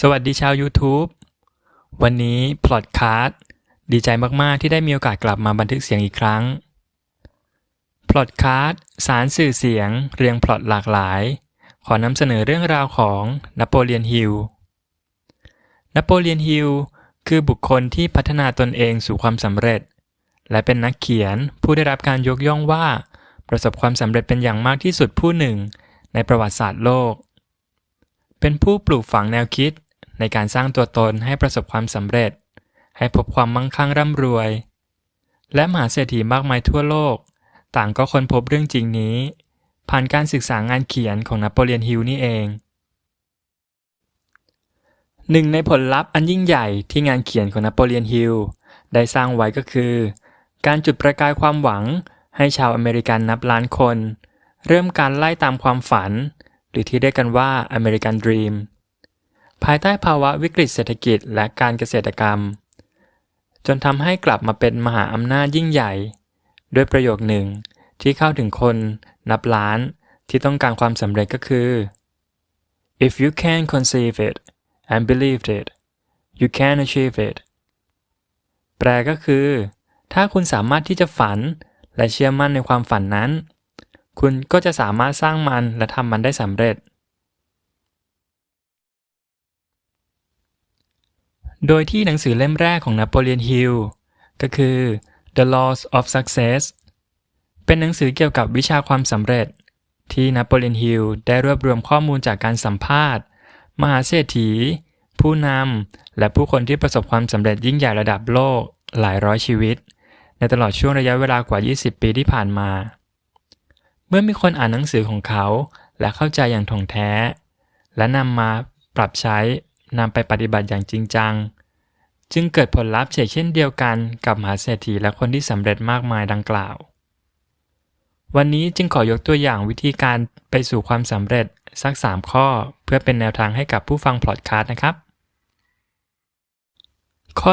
สวัสดีชาว YouTube วันนี้พลอดคาสดีใจมากๆ ที่ได้มีโอกาสกลับมาบันทึกเสียงอีกครั้งพลอดคาสสารสื่อเสียง เรียงพลอตหลากหลาย ขอนำเสนอเรื่องราวของนโปเลียนฮิลนโปเลียนฮิลคือบุคคลที่พัฒนาตนเองสู่ความสำเร็จ และเป็นนักเขียนผู้ได้รับการยกย่องว่า ประสบความสำเร็จเป็นอย่างมากที่สุดผู้หนึ่ง ในประวัติศาสตร์โลก เป็นผู้ปลูกฝังแนวคิด ในการสร้างตัวตนให้ประสบความสำเร็จ ให้พบความมั่งคั่งร่ำรวย และมหาเศรษฐีมากมายทั่วโลก ต่างก็ค้นพบเรื่องจริงนี้ ผ่านการศึกษางานเขียนของนโปเลียนฮิลนี่เองหนึ่งในผลลัพธ์อันยิ่งใหญ่ที่งานเขียนของนโปเลียนฮิลได้สร้างไว้ก็คือ การจุดประกายความหวังให้ชาวอเมริกันนับล้านคน เริ่มการไล่ตามความฝัน หรือที่เรียกกันว่าอเมริกันดรีม ภายใต้ภาวะวิกฤตเศรษฐกิจและการเกษตรกรรม จนทำให้กลับมาเป็นมหาอำนาจยิ่งใหญ่ ด้วยประโยคหนึ่งที่เข้าถึงคนนับล้านที่ต้องการความสำเร็จก็คือ if you can conceive it and believe it you can achieve it แปลก็คือ ถ้าคุณสามารถที่จะฝันและเชื่อมั่นในความฝันนั้น คุณก็จะสามารถสร้างมันและทำมันได้สำเร็จ โดยที่หนังสือเล่มแรกของนโปเลียนฮิลก็คือ The Laws of Success เป็นหนังสือเกี่ยวกับวิชาความสำเร็จ ที่นโปเลียนฮิลได้รวบรวมข้อมูลจากการสัมภาษณ์ มหาเศรษฐี ผู้นำ และผู้คนที่ประสบความสำเร็จยิ่งใหญ่ระดับโลกหลายร้อยชีวิต ในตลอดช่วงระยะเวลากว่า 20 ปีที่ผ่านมา เมื่อมีคนอ่านหนังสือของเขา และเข้าใจอย่างถ่องแท้ และนำมาปรับใช้นำไปปฏิบัติอย่างจริงจัง จึงเกิดผลลัพธ์เช่นเดียวกันกับมหาเศรษฐีและคนที่สำเร็จมากมายดังกล่าว วันนี้จึงขอยกตัวอย่างวิธีการไปสู่ความสำเร็จสัก 3 ข้อ เพื่อเป็นแนวทางให้กับผู้ฟังพอดคาสต์นะครับ ข้อ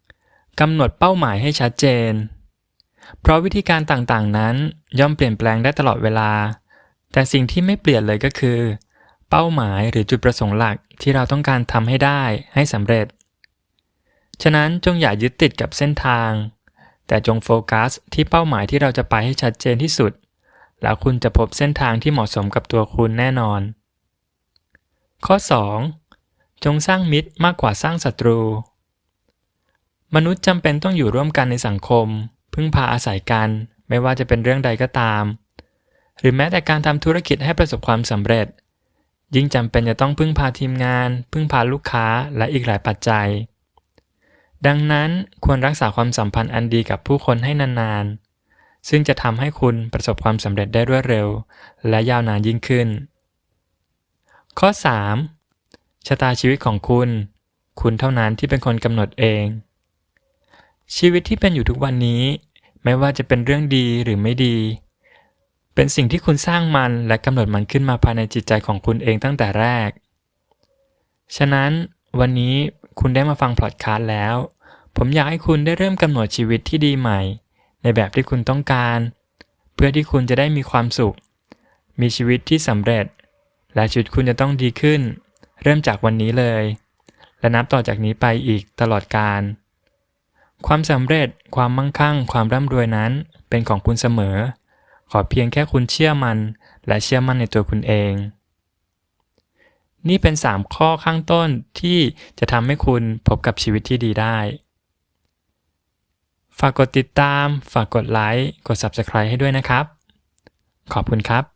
1. กำหนดเป้าหมายให้ชัดเจน เพราะวิธีการต่างๆนั้นย่อมเปลี่ยนแปลงได้ตลอดเวลา แต่สิ่งที่ไม่เปลี่ยนเลยก็คือ เป้าหมายหรือจุดประสงค์หลักที่เราต้องการทำให้ได้ให้สำเร็จ ฉะนั้นจงอย่ายึดติดกับเส้นทาง แต่จงโฟกัสที่เป้าหมายที่เราจะไปให้ชัดเจนที่สุด แล้วคุณจะพบเส้นทางที่เหมาะสมกับตัวคุณแน่นอน ข้อ 2. จงสร้างมิตรมากกว่าสร้างศัตรู มนุษย์จำเป็นต้องอยู่ร่วมกันในสังคม พึ่งพาอาศัยกัน ไม่ว่าจะเป็นเรื่องใดก็ตาม หรือแม้แต่การทำธุรกิจให้ประสบความสำเร็จ ยิ่งจำเป็นจะต้องพึ่งพาทีมงาน พึ่งพาลูกค้าและอีกหลายปัจจัย ดังนั้นควรรักษาความสัมพันธ์อันดีกับผู้คนให้นานๆ ซึ่งจะทำให้คุณประสบความสำเร็จได้รวดเร็ว และยาวนานยิ่งขึ้น ข้อ 3. ชะตาชีวิตของคุณ คุณเท่านั้นที่เป็นคนกำหนดเอง ชีวิตที่เป็นอยู่ทุกวันนี้ ไม่ว่าจะเป็นเรื่องดีหรือไม่ดี เป็นสิ่งที่คุณสร้างมันและกำหนดมันขึ้นมาภายในจิตใจของคุณเองตั้งแต่แรก ฉะนั้นวันนี้คุณได้มาฟังพอดคาสต์แล้ว ผมอยากให้คุณได้เริ่มกำหนดชีวิตที่ดีใหม่ ในแบบที่คุณต้องการ เพื่อที่คุณจะได้มีความสุข มีชีวิตที่สำเร็จ และชีวิตคุณจะต้องดีขึ้น เริ่มจากวันนี้เลย และนับต่อจากนี้ไปอีกตลอดกาลความสำเร็จ ความมั่งคั่ง ความร่ำรวยนั้นเป็นของคุณเสมอ ขอเพียงแค่คุณเชื่อมัน และเชื่อมั่นในตัวคุณเอง นี่เป็น 3 ข้อข้างต้นที่จะทำให้คุณพบกับชีวิตที่ดีได้ ฝากกดติดตาม ฝากกดไลค์ กด Subscribe ให้ด้วยนะครับ ขอบคุณครับ